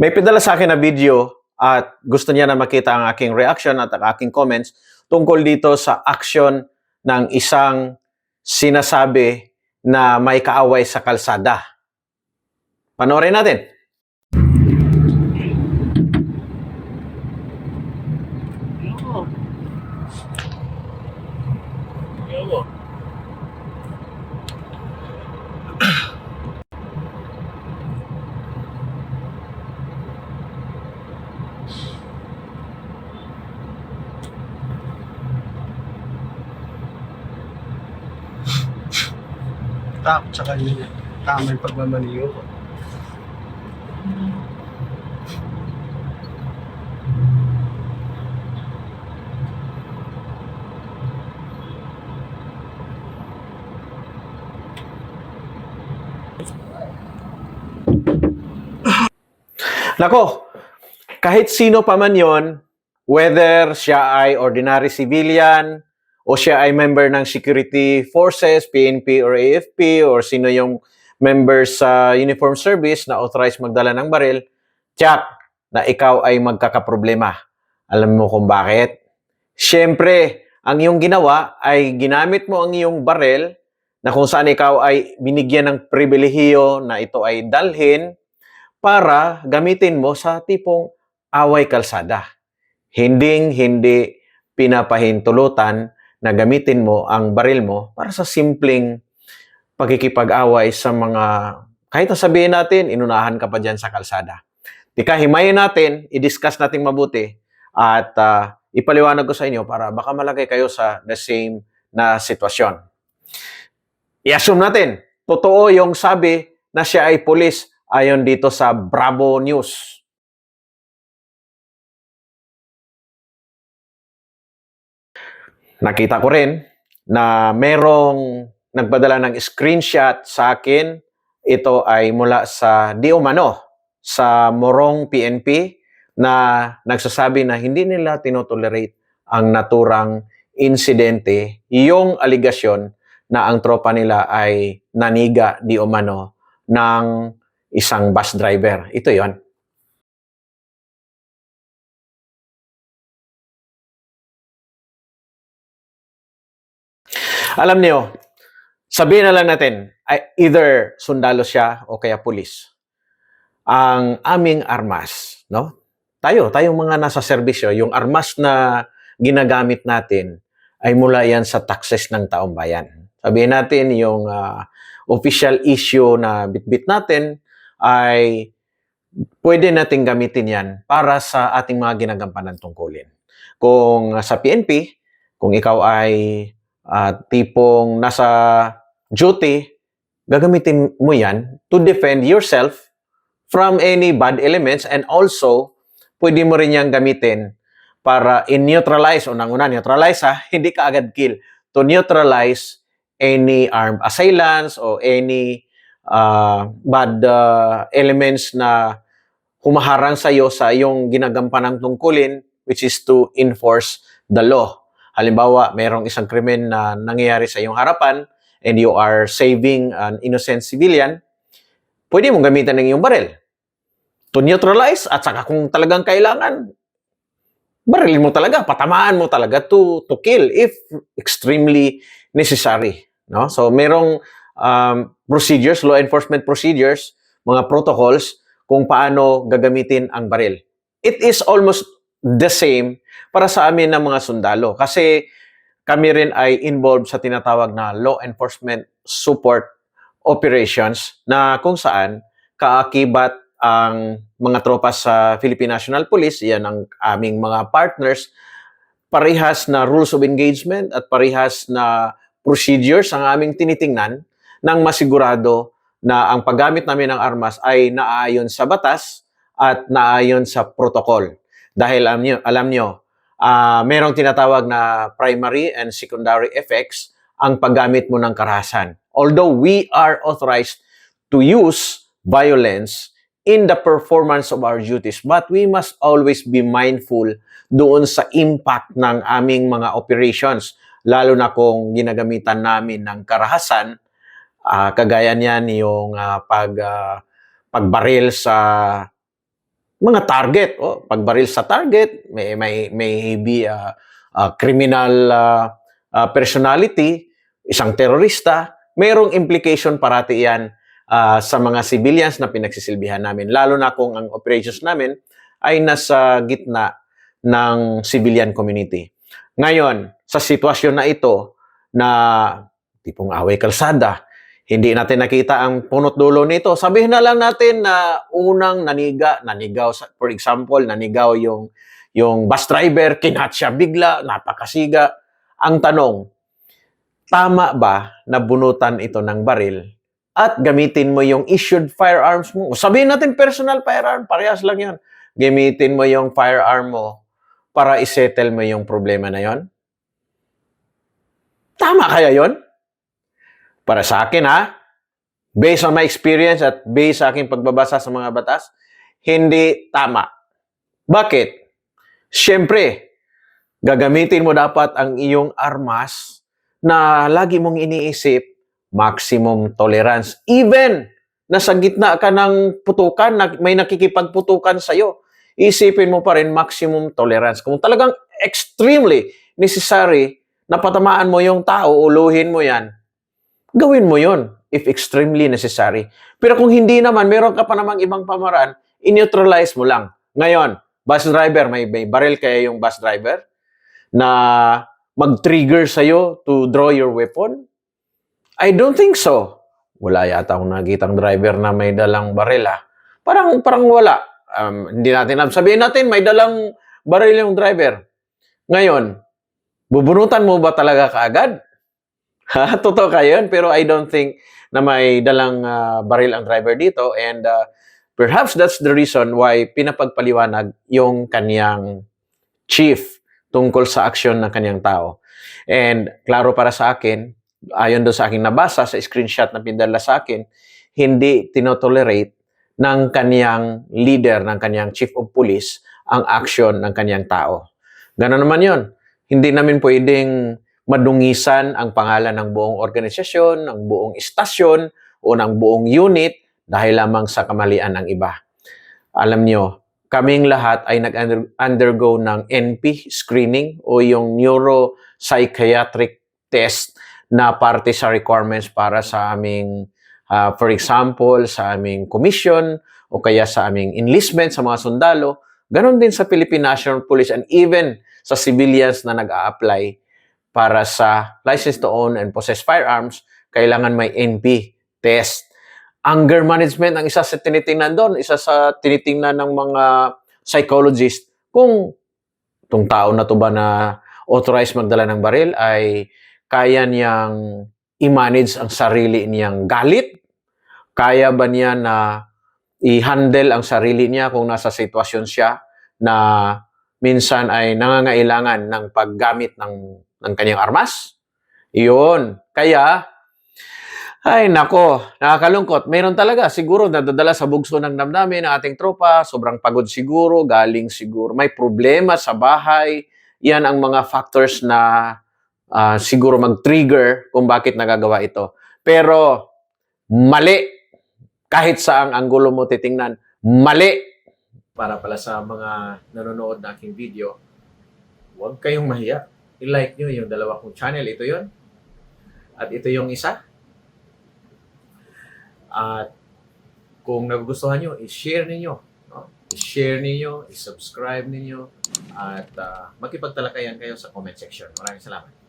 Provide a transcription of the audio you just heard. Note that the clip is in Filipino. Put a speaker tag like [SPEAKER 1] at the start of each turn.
[SPEAKER 1] May pinadala sa akin na video at gusto niya na makita ang aking reaction at ang aking comments tungkol dito sa action ng isang sinasabi na may kaaway sa kalsada. Panoorin natin.
[SPEAKER 2] Takot. Tama yung pagmamaniyo ko.
[SPEAKER 1] Nako, kahit sino pa man yon, whether siya ay ordinary civilian o siya ay member ng security forces, PNP or AFP or sino yung member sa uniform service na authorized magdala ng baril, tiyak na ikaw ay magkakaproblema. Alam mo kung bakit? Siyempre, ang iyong ginawa ay ginamit mo ang iyong baril na kung saan ikaw ay binigyan ng pribilehiyo na ito ay dalhin para gamitin mo sa tipong away kalsada. Hinding hindi pinapahintulutan na gamitin mo ang baril mo para sa simpleng pagkikipag-away sa mga, kahit na sabihin natin, inunahan ka pa dyan sa kalsada. Tika, himayin natin, i-discuss natin mabuti, at ah, ipaliwanag ko sa inyo para baka malagay kayo sa the same na sitwasyon. I-assume natin, totoo yung sabi na siya ay pulis ayon dito sa Bravo News. Nakita ko rin na merong nagpadala ng screenshot sa akin. Ito ay mula sa di umano sa Morong PNP na nagsasabi na hindi nila tinotolerate ang naturang insidente, yung aligasyon na ang tropa nila ay naniga di umano ng isang bus driver. Ito yon. Alam niyo, sabihin na lang natin, either sundalo siya o kaya pulis. Ang aming armas, no? Tayo, tayong mga nasa serbisyo, yung armas na ginagamit natin ay mula yan sa taxes ng taong bayan. Sabihin natin, yung ah, official issue na bitbit natin ay pwede nating gamitin yan para sa ating mga ginagampanan tungkulin. Kung sa PNP, kung ikaw ay ah, tipong nasa duty, gagamitin mo yan to defend yourself from any bad elements and also pwede mo rin yan gamitin para in-neutralize, unang-una neutralize ha, hindi ka agad kill, to neutralize any armed assailants or any uh, bad uh, elements na humaharang sa iyo sa iyong ginagampanang tungkulin which is to enforce the law. Halimbawa, mayroong isang krimen na nangyayari sa iyong harapan and you are saving an innocent civilian, pwede mong gamitan ng iyong baril to neutralize at saka kung talagang kailangan, barilin mo talaga, patamaan mo talaga to, to kill if extremely necessary. No? So, merong um, procedures, law enforcement procedures, mga protocols kung paano gagamitin ang baril. It is almost the same para sa amin ng mga sundalo. Kasi kami rin ay involved sa tinatawag na law enforcement support operations na kung saan kaakibat ang mga tropa sa Philippine National Police, yan ang aming mga partners, parehas na rules of engagement at parehas na procedures ang aming tinitingnan nang masigurado na ang paggamit namin ng armas ay naayon sa batas at naayon sa protocol. Dahil alam nyo, alam nyo ah, merong tinatawag na primary and secondary effects ang paggamit mo ng karahasan. Although we are authorized to use violence in the performance of our duties, but we must always be mindful doon sa impact ng aming mga operations, lalo na kung ginagamitan namin ng karahasan, ah, kagaya niyan yung ah, pag, ah, pagbaril sa mga target. Oh, pagbaril sa target, may may may be a, a criminal ah, ah, personality, isang terorista, mayroong implication parati yan ah, sa mga civilians na pinagsisilbihan namin. Lalo na kung ang operations namin ay nasa gitna ng civilian community. Ngayon, sa sitwasyon na ito na tipong away kalsada, hindi natin nakita ang punot dulo nito. Sabihin na lang natin na unang naniga, nanigaw, for example, nanigaw yung, yung bus driver, kinat siya bigla, napakasiga. Ang tanong, tama ba na bunutan ito ng baril at gamitin mo yung issued firearms mo? Sabihin natin personal firearm, parehas lang yan. Gamitin mo yung firearm mo para isettle mo yung problema na yon? Tama kaya yon? Para sa akin ha, based on my experience at based sa aking pagbabasa sa mga batas, hindi tama. Bakit? Siyempre, gagamitin mo dapat ang iyong armas na lagi mong iniisip maximum tolerance. Even nasa gitna ka ng putukan, may nakikipagputukan sa'yo, isipin mo pa rin maximum tolerance. Kung talagang extremely necessary na patamaan mo yung tao, uluhin mo yan, gawin mo yon if extremely necessary. Pero kung hindi naman, meron ka pa namang ibang pamaraan, in-neutralize mo lang. Ngayon, bus driver, may, may baril kaya yung bus driver na mag-trigger sa'yo to draw your weapon? I don't think so. Wala yata akong nakitang driver na may dalang baril ah. Parang, parang wala. Um, hindi natin alam. Sabihin natin, may dalang baril yung driver. Ngayon, bubunutan mo ba talaga kaagad? Ha, totoo kayo yun, pero I don't think na may dalang ah, baril ang driver dito and ah, perhaps that's the reason why pinapagpaliwanag yung kanyang chief tungkol sa aksyon ng kanyang tao. And klaro para sa akin, ayon doon sa aking nabasa sa screenshot na pindala sa akin, hindi tinotolerate ng kanyang leader, ng kanyang chief of police, ang aksyon ng kanyang tao. Ganon naman yon. Hindi namin pwedeng madungisan ang pangalan ng buong organisasyon, ng buong istasyon, o ng buong unit dahil lamang sa kamalian ng iba. Alam nyo, kaming lahat ay nag-undergo ng NP screening o yung neuropsychiatric test na parte sa requirements para sa aming, ah, for example, sa aming commission o kaya sa aming enlistment sa mga sundalo. Ganon din sa Philippine National Police and even sa civilians na nag-a-apply para sa license to own and possess firearms, kailangan may NP test. Anger management ang isa sa tinitingnan doon, isa sa tinitingnan ng mga psychologist kung itong tao na to ba na authorized magdala ng baril ay kaya niyang i-manage ang sarili niyang galit? Kaya ba niya na i-handle ang sarili niya kung nasa sitwasyon siya na minsan ay nangangailangan ng paggamit ng, ng kanyang armas? Iyon. Kaya, ay nako, nakakalungkot. Meron talaga, siguro nadadala sa bugso ng damdamin ng ating tropa, sobrang pagod siguro, galing siguro, may problema sa bahay. Yan ang mga factors na ah, siguro mag-trigger kung bakit nagagawa ito. Pero mali. Kahit sa ang anggulo mo titingnan, mali. Para pala sa mga nanonood na aking video, huwag kayong mahiya. I-like nyo yung dalawa kong channel. Ito yon At ito yung isa. At kung nagugustuhan nyo, i-share ninyo. No? I-share ninyo, i-subscribe ninyo, at ah, makipagtalakayan kayo sa comment section. Maraming salamat.